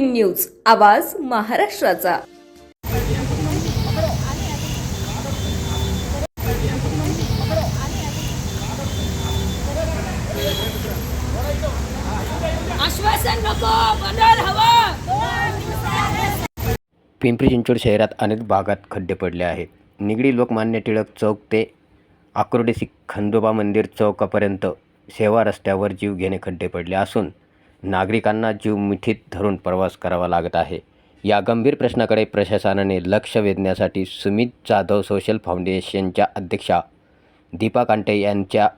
News आवाज महाराष्ट्राचा. आश्वासन नको बदल हवा. पिंपरी चिंचवड शहरात अनेक भागात खड्डे पडले आहेत. निगडी लोकमान्य टिळक चौक ते आकुर्डी खंडोबा मंदिर चौकापर्यंत सेवा रस्त्यावर जीव घेणे खड्डे पडले असून नागरिकांना जीव मिठीत धरून प्रवास करावा लागत आहे. या गंभीर प्रश्नाकडे प्रशासनाने लक्ष वेधण्यासाठी सुमित जाधव सोशल फाउंडेशनच्या अध्यक्षा दीपा कांटे यांच्या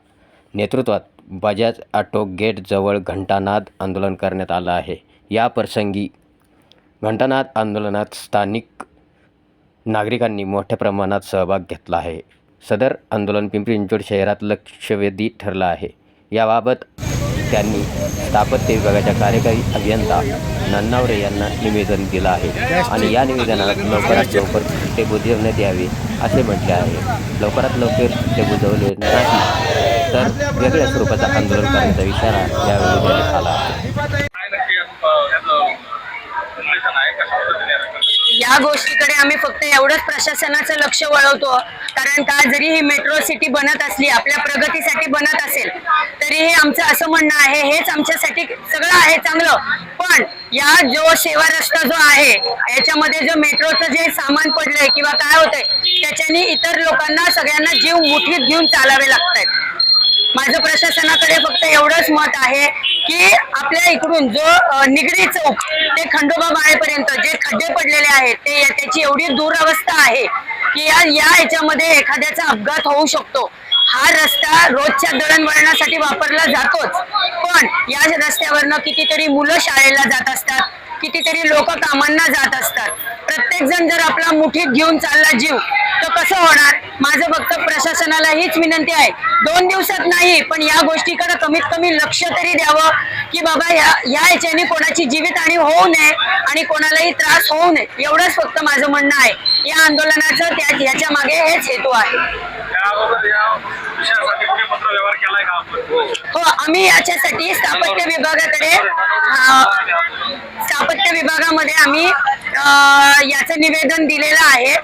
नेतृत्वात बजाज ऑटो गेटजवळ घंटानाद आंदोलन करण्यात आलं आहे. या प्रसंगी घंटानाद आंदोलनात स्थानिक नागरिकांनी मोठ्या प्रमाणात सहभाग घेतला आहे. सदर आंदोलन पिंपरी चिंचवड शहरात लक्षवेधी ठरलं आहे. याबाबत त्यांनी स्थापत्य विभागाच्या कार्यकारी अभियंता नन्नावरे यांना निवेदन दिलं आहे. आणि या निवेदनात लवकरात लवकर ते बुजवण्यात यावे असे म्हटले आहे. लवकरात लवकर ते बुजवले नाही तर वेगळ्या स्वरूपाचं आंदोलन करण्याचा इशारा यावेळी देण्यात आला आहे काय नक्की असं याचं उल्लेखन आहे कशा पद्धतीने आहे? या गोष्टीकडे आम्ही फक्त एवढंच प्रशासनाचं लक्ष वळवतो. कारण का जरी ही मेट्रो सिटी बनत असली आपल्या प्रगतीसाठी बनत असेल तरीही आमचं असं म्हणणं आहे हेच आमच्यासाठी सगळं आहे चांगलं. पण या जो सेवा रस्ता जो आहे याच्यामध्ये जो मेट्रोचं जे सामान पडलंय किंवा काय होतंय त्याच्यानी इतर लोकांना सगळ्यांना जीव मुठीत घेऊन चालावे लागतायत. माझं प्रशासनाकडे फक्त एवढंच मत आहे की आपल्या इकडून जो निगडी चौक ते खंडोबा माळेपर्यंत जे खड्डे पडलेले आहेत ते त्याची एवढी दुरावस्था आहे की या या याच्यामध्ये एखाद्याचा अपघात होऊ शकतो. हा रस्ता रोजच्या दळणवळणासाठी वापरला जातोच. पण या रस्त्यावरनं कितीतरी मुलं शाळेला जात असतात कितीतरी लोक कामांना जात असतात. प्रत्येक जण जर आपला मुठीत घेऊन चालला जीव तर कसं होणार? माझं फक्त प्रशासनाला हीच विनंती आहे. दोन दिवसात नाही पण या गोष्टीकडे कमीत कमी लक्ष तरी द्यावं की बाबा या या ह्याच्याने कोणाची जीवितहानी होऊ नये आणि कोणालाही त्रास होऊ नये. एवढंच फक्त माझं म्हणणं आहे. या आंदोलनाचं त्या याच्या मागे हेच हेतू आहे. हो आम्ही याच्यासाठी स्थापत्य विभागाकडे स्थापत्य विभागामध्ये आम्ही याचं निवेदन दिलेलं आहे.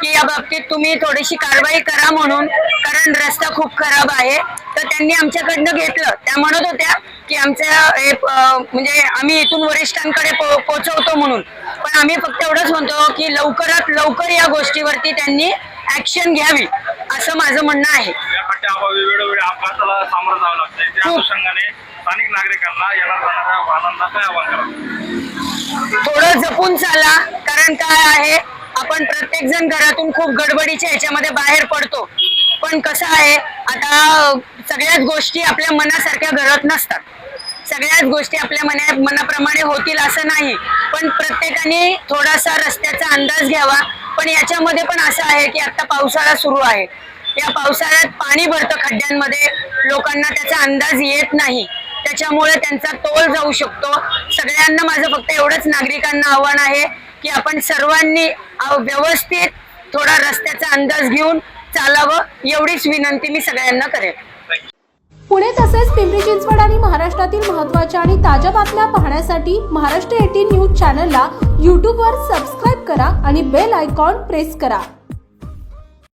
की या बाबतीत तुम्ही थोडीशी कारवाई करा म्हणून कारण रस्ता खूप खराब आहे. तर त्यांनी आमच्याकडनं घेतलं. त्या म्हणत होत्या की आमच्या म्हणजे आम्ही इथून वरिष्ठांकडे पो- पोचवतो म्हणून. पण आम्ही फक्त एवढंच म्हणतो की लवकरात लवकर या गोष्टीवरती त्यांनी ऍक्शन घ्यावी असं माझं म्हणणं आहे. थोडं जपून चाला कारण काय आहे आपण प्रत्येक जण घरातून खूप गडबडीच्या ह्याच्यामध्ये बाहेर पडतो. पण कसं आहे आता सगळ्याच गोष्टी आपल्या मनासारख्या घडत नसतात. सगळ्याच गोष्टी आपल्या मना मनाप्रमाणे होतील असं नाही. पण प्रत्येकाने थोडासा रस्त्याचा अंदाज घ्यावा. पण याच्यामध्ये पण असं आहे की आता पावसाळा सुरू आहे. या पावसाळ्यात पाणी भरतं खड्ड्यांमध्ये. लोकांना त्याचा अंदाज येत नाही. त्याच्यामुळे त्यांचा तोल जाऊ शकतो. सगळ्यांना माझं फक्त एवढंच नागरिकांना आव्हान आहे की आपण सर्वांनी व्यवस्थित थोडा रस्त्याचा अंदाज घेऊन चालावं एवढीच विनंती मी सगळ्यांना करेन. पुणे तसेच पिंपरी चिंचवड आणि महाराष्ट्रातील महत्त्वाच्या आणि ताज्या बातम्या पाहण्यासाठी महाराष्ट्र एटीन न्यूज चॅनलला यूट्यूबवर सबस्क्राईब करा आणि बेल आयकॉन प्रेस करा.